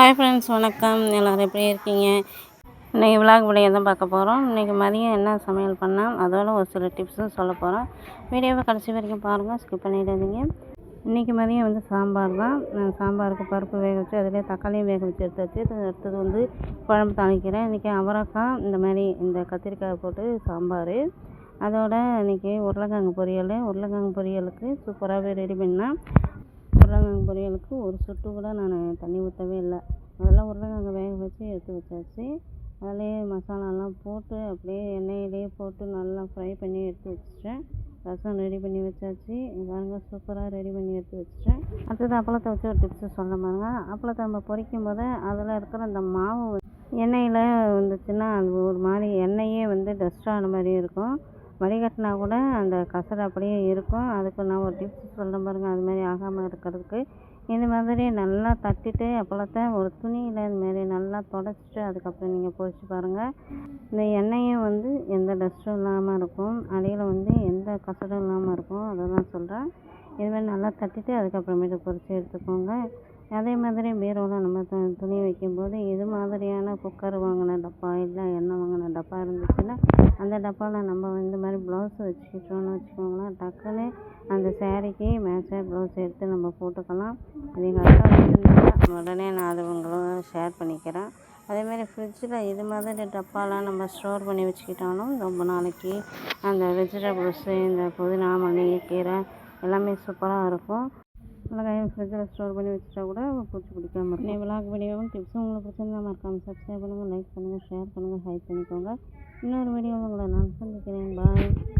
Hi friends வணக்கம். எல்லோரும் எப்படி இருக்கீங்க? இன்றைக்கி விலாக் வீடியோ தான் பார்க்க போகிறோம் இன்றைக்கி மதியம் என்ன சமையல் பண்ணால் அதோட ஒரு சில டிப்ஸும் சொல்ல போகிறோம் வீடியோவை கடைசி வரைக்கும் பாருங்கள் ஸ்கிப் பண்ணிடாதீங்க. இன்றைக்கி மதியம் வந்து சாம்பார் தான். சாம்பாருக்கு பருப்பு வேக வச்சு அதிலே தக்காளியும் வேக வச்சு எடுத்து வச்சு அடுத்தது வந்து குழம்பு தாளிக்கிறேன். இன்றைக்கி அவரைக்காய் இந்த மாதிரி இந்த கத்திரிக்காய் போட்டு சாம்பார். அதோட இன்றைக்கி உருளைக்கிழங்கு பொரியல். உருளைக்கிழங்கு பொரியலுக்கு சூப்பராகவே ரெடி பண்ணால் உருளைக்கிழங்கு பொரியலுக்கு ஒரு சொட்டு கூட நான் தண்ணி ஊற்றவே இல்லை. அதெல்லாம் உருளைக்கிழங்க வேக வச்சு எடுத்து வச்சாச்சு. அதிலே மசாலாலாம் போட்டு அப்படியே எண்ணெயிலேயே போட்டு நல்லா ஃப்ரை பண்ணி எடுத்து வச்சுட்டேன். ரசம் ரெடி பண்ணி வச்சாச்சு. பாருங்க சூப்பராக ரெடி பண்ணி எடுத்து வச்சுட்டேன். அடுத்தது அப்பளத்தை வச்சு ஒரு டிப்ஸு சொல்ல பாருங்க. அப்பளத்தை நம்ம பொரிக்கும் போது அதில் இருக்கிற அந்த மாவு எண்ணெயில் வந்துச்சுன்னா அது ஒரு மாதிரி எண்ணெயே வந்து டஸ்ட் ஆன மாதிரி இருக்கும். வடிகட்டினா கூட அந்த கசடு அப்படியே இருக்கும். அதுக்கு நான் ஒரு டிப்ஸ் சொல்கிறேன் பாருங்கள் அது மாதிரி ஆகாமல் இருக்கிறதுக்கு. இந்த மாதிரி நல்லா தட்டிட்டு அப்பளத்தை ஒரு துணியில் இது மாதிரி நல்லா தொடச்சிட்டு அதுக்கப்புறம் நீங்கள் பொரிச்சு பாருங்கள் இந்த எண்ணெயும் வந்து எந்த டஸ்ட்டும் இல்லாமல் இருக்கும். அடியில் வந்து எந்த கசடும் இல்லாமல் இருக்கும். அதை தான் சொல்கிறேன் இது மாதிரி நல்லா தட்டிட்டு அதுக்கப்புறமேட்டு பொரித்து எடுத்துக்கோங்க. அதே மாதிரி பீரோவில் நம்ம து துணி வைக்கும்போது இது மாதிரியான குக்கர் வாங்கின டப்பா இல்லை எண்ணெய் வாங்கின டப்பா இருந்துச்சுன்னா அந்த டப்பாவில் நம்ம இந்த மாதிரி ப்ளவுஸ் வச்சுக்கிட்டோம்னு வச்சுக்கோங்களேன் டக்குன்னு அந்த சேரீக்கு மேட்சாக ப்ளவுஸ் எடுத்து நம்ம போட்டுக்கலாம். இது எங்கள் அக்கா வச்சுருந்தாங்க உடனே நான் அது உங்களோட ஷேர் பண்ணிக்கிறேன். அதே மாதிரி ஃப்ரிட்ஜில் இது மாதிரி டப்பாலாம் நம்ம ஸ்டோர் பண்ணி வச்சுக்கிட்டாலும் ரொம்ப நாளைக்கு அந்த வெஜிடபிள்ஸு இந்த புதினா மல்லி கீரை எல்லாமே சூப்பராக இருக்கும். மிளகாயும் ஃப்ரிட்ஜில் ஸ்டோர் பண்ணி வச்சுட்டா கூட பூச்சி பிடிக்காம இருக்கும். விளாக் வீடியோவும் டிப்ஸும் உங்களுக்கு பிடிச்சிருந்தா மறக்காமல் சப்ஸ்கிரைப் பண்ணுங்கள் லைக் பண்ணுங்கள் ஷேர் பண்ணுங்கள் ஹைப் பண்ணிக்கோங்க. இன்னொரு வீடியோவில் உங்களை நான் சந்திக்கிறேன். பாய்